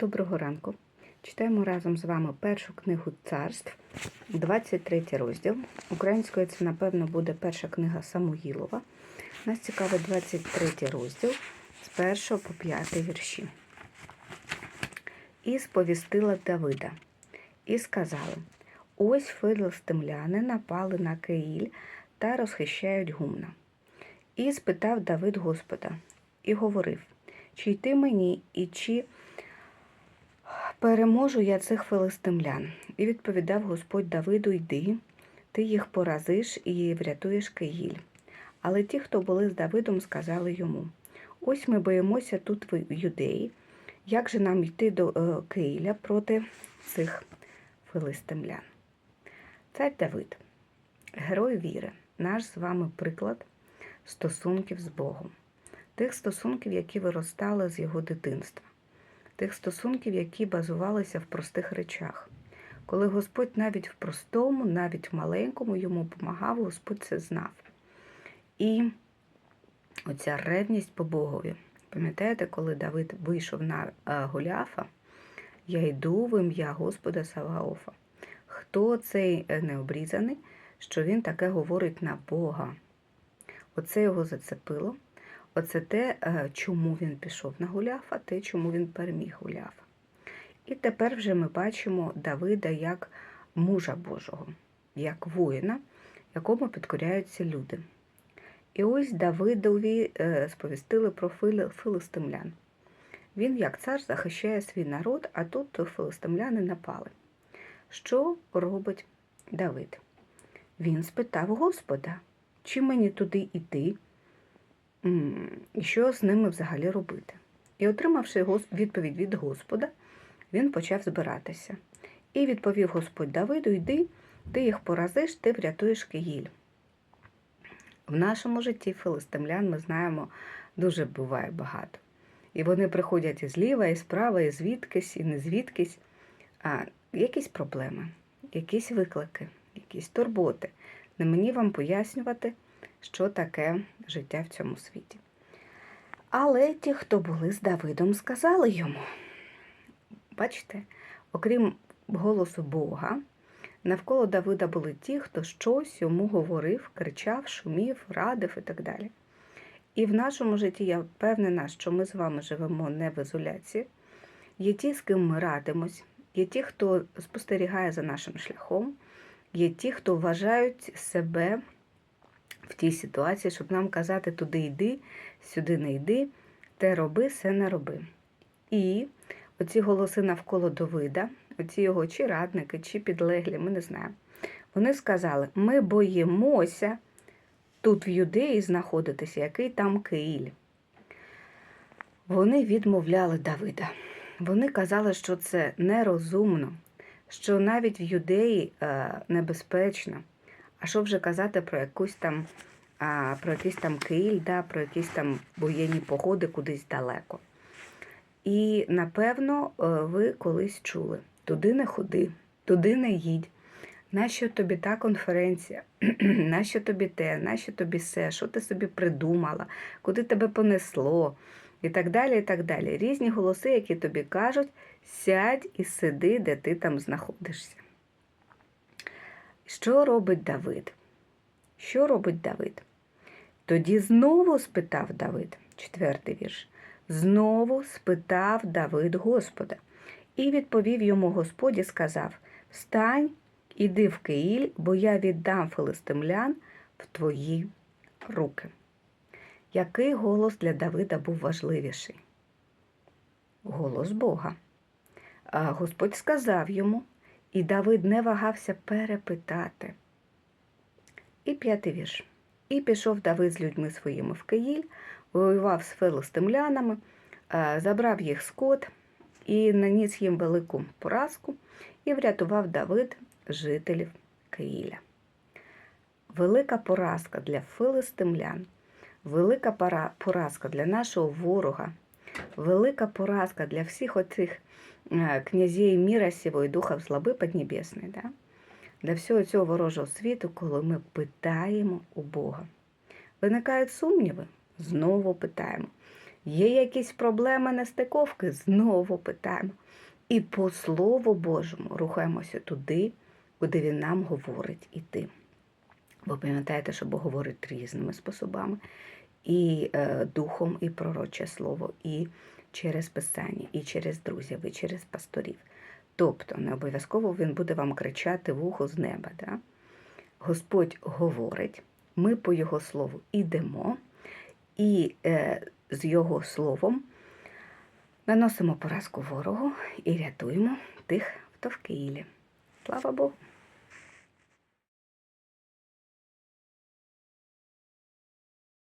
Доброго ранку. Читаємо разом з вами першу книгу царств, 23 розділ. Українською це, напевно, буде перша книга Самуїлова. Нас цікавить 23 розділ з 1 по 5 вірші. І сповістила Давида, і сказали: Ось филистимляни напали на Кеїль та розхищають гумна. І спитав Давид Господа, і говорив: Чи йти мені, і чи переможу я цих филистимлян? І відповідав Господь Давиду: Йди, ти їх поразиш і врятуєш Киїль. Але ті, хто були з Давидом, сказали йому: Ось ми боїмося тут в юдеї. Як же нам йти до е, Киїля проти цих филистимлян? Цар Давид, герой віри, наш з вами приклад стосунків з Богом, тих стосунків, які виростали з його дитинства, тих стосунків, які базувалися в простих речах. Коли Господь навіть в простому, навіть в маленькому йому допомагав, Господь це знав. І оця ревність по Богові. Пам'ятаєте, коли Давид вийшов на Голіафа, я йду в ім'я Господа Саваофа. Хто цей необрізаний, що він таке говорить на Бога? Оце його зацепило. Оце те, чому він пішов на Гуляфа, те, чому він переміг Гуляфа. І тепер вже ми бачимо Давида як мужа Божого, як воїна, якому підкоряються люди. І ось Давидові сповістили про филистимлян. Він, як цар, захищає свій народ, а тут филистимляни напали. Що робить Давид? Він спитав Господа, чи мені туди йти, і що з ними взагалі робити. І, отримавши відповідь від Господа, він почав збиратися. І відповів Господь Давиду: Йди, ти їх поразиш, ти врятуєш Киїль. В нашому житті филистимлян ми знаємо, дуже буває багато. І вони приходять і зліва, і справа, і звідкись, і не звідкись. А якісь проблеми, якісь виклики, якісь турботи. Не мені вам пояснювати, що таке життя в цьому світі. Але ті, хто були з Давидом, сказали йому. Бачите, окрім голосу Бога, навколо Давида були ті, хто щось йому говорив, кричав, шумів, радив і так далі. І в нашому житті я впевнена, що ми з вами живемо не в ізоляції. Є ті, з ким ми радимось, є ті, хто спостерігає за нашим шляхом, є ті, хто вважають себе в тій ситуації, щоб нам казати туди йди, сюди не йди, те роби, все не роби. І оці голоси навколо Давида, оці його чи радники, чи підлеглі, ми не знаємо. Вони сказали: ми боїмося тут в юдеї знаходитися, який там Киїль. Вони відмовляли Давида. Вони казали, що це нерозумно, що навіть в юдеї небезпечно. А що вже казати про якусь там, про якийсь там Киїль, да, про якісь там воєнні погоди кудись далеко. І, напевно, ви колись чули: туди не ходи, туди не їдь. Нащо тобі та конференція? Нащо тобі те, нащо тобі все, що ти собі придумала, куди тебе понесло? І так далі, і так далі. Різні голоси, які тобі кажуть, сядь і сиди, де ти там знаходишся. Що робить Давид? Що робить Давид? Тоді знову спитав Давид, четвертий вірш. Знову спитав Давид Господа. І відповів йому Господь і сказав: Встань, іди в Киїль, бо я віддам филистимлян в твої руки. Який голос для Давида був важливіший? Голос Бога. А Господь сказав йому, і Давид не вагався перепитати. І п'ятий вірш. І пішов Давид з людьми своїми в Киїль, воював з филистимлянами, забрав їх скот і наніс їм велику поразку, і врятував Давид жителів Киїля. Велика поразка для филистимлян, велика поразка для нашого ворога, велика поразка для всіх оцих князей міра сього і духов злоби піднебесної, да? для всього цього ворожого світу, коли ми питаємо у Бога. Виникають сумніви, знову питаємо. Є якісь проблеми нестиковки? Знову питаємо. І по Слову Божому рухаємося туди, куди він нам говорить іти. Ви пам'ятаєте, що Бог говорить різними способами, і е, духом, і пророче слово, і через писання, і через друзів, і через пасторів. Тобто, не обов'язково він буде вам кричати в ухо з неба. Да? Господь говорить, ми по Його слову ідемо, і е, з Його словом наносимо поразку ворогу і рятуємо тих, хто в Києві. Слава Богу!